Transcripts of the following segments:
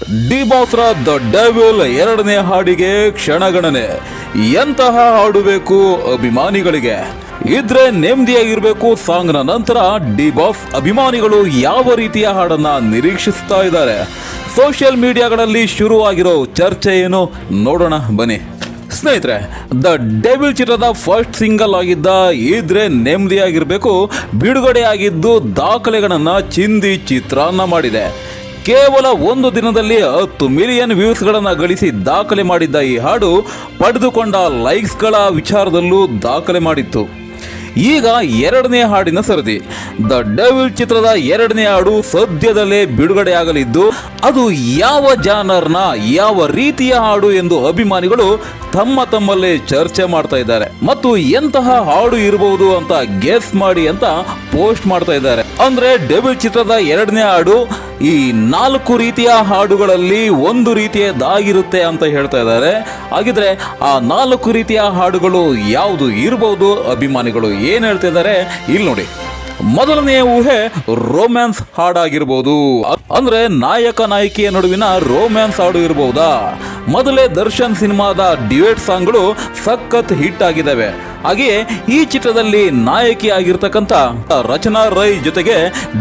D ಬಾಸ್ರ the devil ಎರಡನೇ ಹಾಡಿಗೆ ಕ್ಷಣಗಣನೆ. ಎಂತಹ ಹಾಡು ಬೇಕು ಅಭಿಮಾನಿಗಳಿಗೆ? ಇದ್ರೆ ನೆಮ್ಮದಿಯಾಗಿರ್ಬೇಕು ಸಾಂಗ್ನ ನಂತರ ಡಿ ಬಾಸ್ ಅಭಿಮಾನಿಗಳು ಯಾವ ರೀತಿಯ ಹಾಡನ್ನ ನಿರೀಕ್ಷಿಸ್ತಾ ಇದ್ದಾರೆ? ಸೋಷಿಯಲ್ ಮೀಡಿಯಾಗಳಲ್ಲಿ ಶುರುವಾಗಿರೋ ಚರ್ಚೆ ಏನು? ನೋಡೋಣ, ಬನ್ನಿ. ಸ್ನೇಹಿತರೆ, ದ ಡೆವಿಲ್ ಚಿತ್ರದ ಫಸ್ಟ್ ಸಿಂಗಲ್ ಆಗಿದ್ದ ಇದ್ರೆ ನೆಮ್ಮದಿಯಾಗಿರಬೇಕು ಬಿಡುಗಡೆಯಾಗಿದ್ದು ದಾಖಲೆಗಳನ್ನು ಚಿಂದಿ ಚಿತ್ರಾನ್ನ ಮಾಡಿದೆ. ಕೇವಲ ಒಂದು ದಿನದಲ್ಲಿ ಹತ್ತು ಮಿಲಿಯನ್ ವ್ಯೂಸ್ಗಳನ್ನು ಗಳಿಸಿ ದಾಖಲೆ ಮಾಡಿದ್ದ ಈ ಹಾಡು ಪಡೆದುಕೊಂಡ ಲೈಕ್ಸ್ಗಳ ವಿಚಾರದಲ್ಲೂ ದಾಖಲೆ ಮಾಡಿತ್ತು. ಈಗ ಎರಡನೇ ಹಾಡಿನ ಸರದಿ. ದ ಡೆವಿಲ್ ಚಿತ್ರದ ಎರಡನೇ ಹಾಡು ಸದ್ಯದಲ್ಲೇ ಬಿಡುಗಡೆಯಾಗಲಿದ್ದು, ಅದು ಯಾವ ಜಾನರ್ನ ಯಾವ ರೀತಿಯ ಹಾಡು ಎಂದು ಅಭಿಮಾನಿಗಳು ತಮ್ಮ ತಮ್ಮಲ್ಲೇ ಚರ್ಚೆ ಮಾಡ್ತಾ ಇದ್ದಾರೆ. ಮತ್ತು ಎಂತಹ ಹಾಡು ಇರಬಹುದು ಅಂತ ಗೆಸ್ ಮಾಡಿ ಅಂತ ಪೋಸ್ಟ್ ಮಾಡ್ತಾ ಇದ್ದಾರೆ. ಅಂದ್ರೆ ಡೆಬಿಲ್ ಚಿತ್ರದ ಎರಡನೇ ಹಾಡು ಈ ನಾಲ್ಕು ರೀತಿಯ ಹಾಡುಗಳಲ್ಲಿ ಒಂದು ರೀತಿಯದಾಗಿರುತ್ತೆ ಅಂತ ಹೇಳ್ತಾ ಇದ್ದಾರೆ. ಹಾಗಿದ್ರೆ ಆ ನಾಲ್ಕು ರೀತಿಯ ಹಾಡುಗಳು ಯಾವುದು ಇರಬಹುದು ಅಭಿಮಾನಿಗಳು ಏನ್ ಹೇಳ್ತಾ ಇದ್ದಾರೆ ಇಲ್ಲಿ ನೋಡಿ. ಮೊದಲನೆಯ ಊಹೆ ರೋಮ್ಯಾನ್ಸ್ ಹಾಡಾಗಿರ್ಬೋದು ಅಂದ್ರೆ ನಾಯಕ ನಾಯಕಿಯ ನಡುವಿನ ರೋಮ್ಯಾನ್ಸ್ ಹಾಡು ಇರಬಹುದಾ ಮೊದಲೇ ದರ್ಶನ್ ಸಿನಿಮಾದ ಡ್ಯುಯೆಟ್ ಸಾಂಗ್ಗಳು ಸಖತ್ ಹಿಟ್ ಆಗಿದ್ದಾವೆ ಹಾಗೆಯೇ ಈ ಚಿತ್ರದಲ್ಲಿ ನಾಯಕಿ ಆಗಿರ್ತಕ್ಕಂಥ ರಚನಾ ರೈ ಜೊತೆಗೆ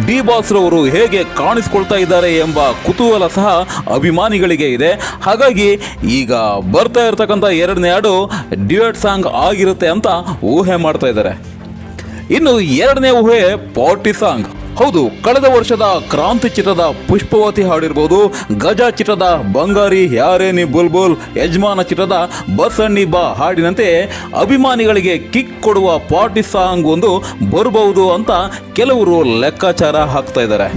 ಡಿ ಬಾಸ್ ರವರು ಹೇಗೆ ಕಾಣಿಸ್ಕೊಳ್ತಾ ಇದ್ದಾರೆ ಎಂಬ ಕುತೂಹಲ ಸಹ ಅಭಿಮಾನಿಗಳಿಗೆ ಇದೆ. ಹಾಗಾಗಿ ಈಗ ಬರ್ತಾ ಇರತಕ್ಕಂಥ ಎರಡನೇ ಹಾಡು ಡಿವೇಟ್ ಸಾಂಗ್ ಆಗಿರುತ್ತೆ ಅಂತ ಊಹೆ ಮಾಡ್ತಾ ಇದ್ದಾರೆ. ಇನ್ನು ಎರಡನೇ ಊಹೆ ಪಾರ್ಟಿ ಸಾಂಗ್. ಹೌದು, ಕಳೆದ ವರ್ಷದ ಕ್ರಾಂತಿ ಚಿತ್ರದ ಪುಷ್ಪವತಿ ಹಾಡಿರ್ಬೋದು, ಗಜ ಚಿತ್ರದ ಬಂಗಾರಿ, ಯಾರೇ ನೀ ಬುಲ್ಬುಲ್, ಯಜಮಾನ ಚಿತ್ರದ ಬಸಣ್ಣಿ ಬಾ ಹಾಡಿನಂತೆ ಅಭಿಮಾನಿಗಳಿಗೆ ಕಿಕ್ ಕೊಡುವ ಪಾರ್ಟಿ ಸಾಂಗ್ ಒಂದು ಬರಬಹುದು ಅಂತ ಕೆಲವರು ಲೆಕ್ಕಾಚಾರ ಹಾಕ್ತಾ ಇದ್ದಾರೆ.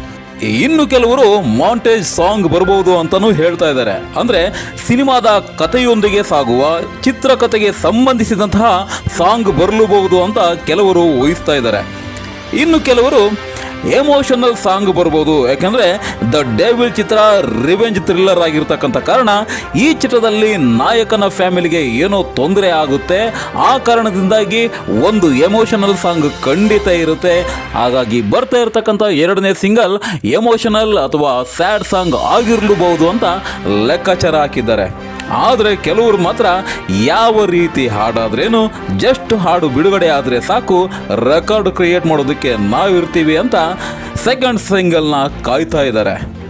ಇನ್ನು ಕೆಲವರು ಮಾಂಟೇಜ್ ಸಾಂಗ್ ಬರಬಹುದು ಅಂತಾನೂ ಹೇಳ್ತಾ ಇದ್ದಾರೆ. ಅಂದ್ರೆ ಸಿನಿಮಾದ ಕಥೆಯೊಂದಿಗೆ ಸಾಗುವ, ಚಿತ್ರಕಥೆಗೆ ಸಂಬಂಧಿಸಿದಂತಹ ಸಾಂಗ್ ಬರಲೂಬಹುದು ಅಂತ ಕೆಲವರು ಊಹಿಸ್ತಾ ಇದ್ದಾರೆ. ಇನ್ನು ಕೆಲವರು ಎಮೋಷನಲ್ ಸಾಂಗ್ ಬರ್ಬೋದು. ಯಾಕಂದ್ರೆ ದ ಡೇವಿಲ್ ಚಿತ್ರ ರಿವೆಂಜ್ ಥ್ರಿಲ್ಲರ್ ಆಗಿರ್ತಕ್ಕಂಥ ಕಾರಣ ಈ ಚಿತ್ರದಲ್ಲಿ ನಾಯಕನ ಫ್ಯಾಮಿಲಿಗೆ ಏನೋ ತೊಂದರೆ ಆಗುತ್ತೆ. ಆ ಕಾರಣದಿಂದಾಗಿ ಒಂದು ಎಮೋಷನಲ್ ಸಾಂಗ್ ಖಂಡಿತ ಇರುತ್ತೆ. ಹಾಗಾಗಿ ಬರ್ತಾ ಇರತಕ್ಕಂಥ ಎರಡನೇ ಸಿಂಗಲ್ ಎಮೋಷನಲ್ ಅಥವಾ ಸ್ಯಾಡ್ ಸಾಂಗ್ ಆಗಿರಲೂಬಹುದು ಅಂತ ಲೆಕ್ಕಾಚಾರ ಹಾಕಿದ್ದಾರೆ. ಆದರೆ ಕೆಲವರು ಮಾತ್ರ ಯಾವ ರೀತಿ ಹಾಡಾದ್ರೇನು ಜಸ್ಟ್ ಹಾಡು ಬಿಡುಗಡೆ ಆದರೆ ಸಾಕು ರೆಕಾರ್ಡ್ ಕ್ರಿಯೇಟ್ ಮಾಡೋದಕ್ಕೆ ನಾವಿರ್ತೀವಿ ಅಂತ ಸೆಕೆಂಡ್ ಸಿಂಗಲ್ನ ಕಾಯ್ತಾ ಇದ್ದಾರೆ.